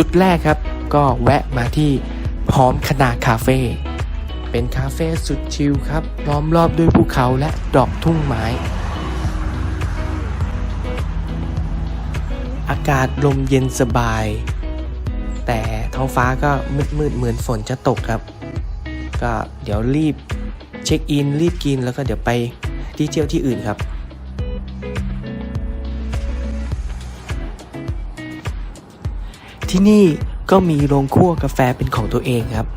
จุดแรกครับ ก็แวะมาที่พร้อมคณาคาเฟ่เป็นคาเฟ่สุดชิลครับล้อมรอบด้วยภูเขาและดอกทุ่งไม้ อากาศลมเย็นสบาย แต่ท้องฟ้าก็มืดๆเหมือนฝนจะตกครับ ก็เดี๋ยวรีบเช็คอินรีบกินแล้วก็เดี๋ยวไปที่เที่ยวที่อื่นครับ ที่นี่ก็มีโรงคั่วกาแฟเป็นของตัวเองครับ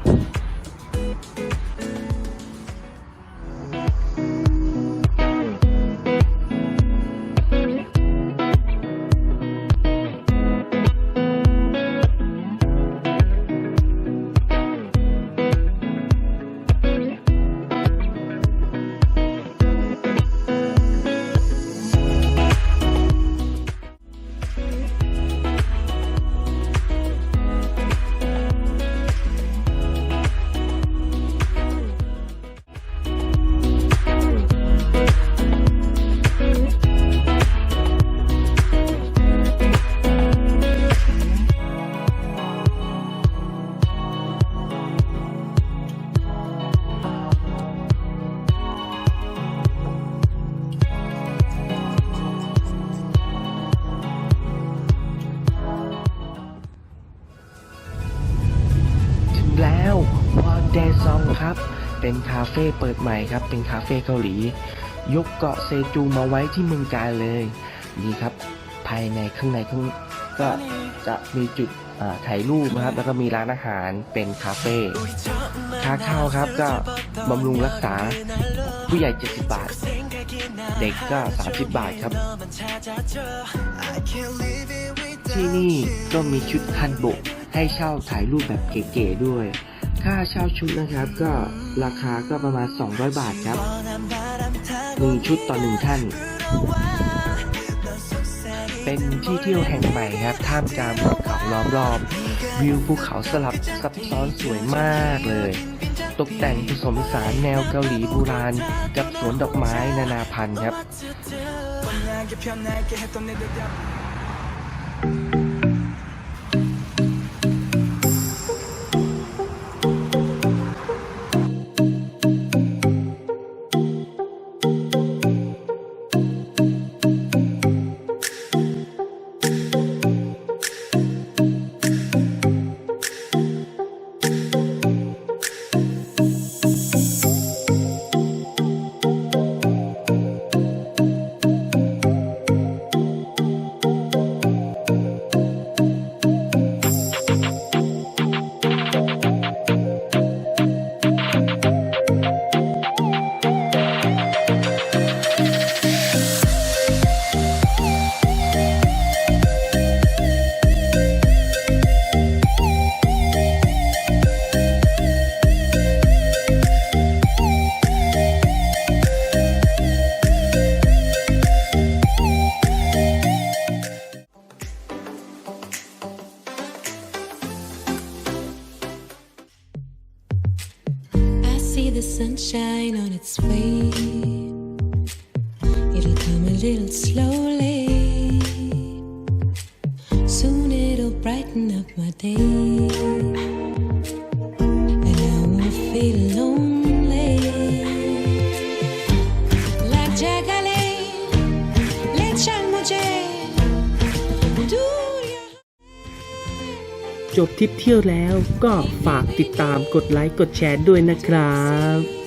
แล้ววอลเดซองครับ เป็นคาเฟ่เปิดใหม่ครับ เป็นคาเฟ่เกาหลี ยกเกาะเซจูมาไว้ที่เมืองกาเลย นี่ครับ ภายในข้างในข้างก็จะมีจุดถ่ายรูปนะครับ แล้วก็มีร้านอาหารเป็นคาเฟ่ค่าเข้าครับก็บำรุงรักษาผู้ใหญ่ 70 บาท เด็กก็ 30 บาทครับ ที่นี่ก็มีชุดคันโบก ให้เช่าถ่ายรูปแบบเก๋ๆด้วย ค่าเช่าชุดนะครับ ก็ราคาก็ประมาณ 200 บาทครับหนึ่งชุดต่อหนึ่งท่าน เป็นที่เที่ยวแห่งใหม่ครับ ท่ามกลางภูเขาล้อมรอบ วิวภูเขาสลับซับซ้อนสวยมากเลย ตกแต่งผสมสานแนวเกาหลีโบราณ กับสวนดอกไม้นานาพันธุ์ครับ see the sunshine on its way. It'll come a little slowly. Soon it'll brighten up my day. And I won't feel lonely. จบทริปเที่ยวแล้วก็ฝากติดตามกดไลค์กดแชร์ด้วยนะครับ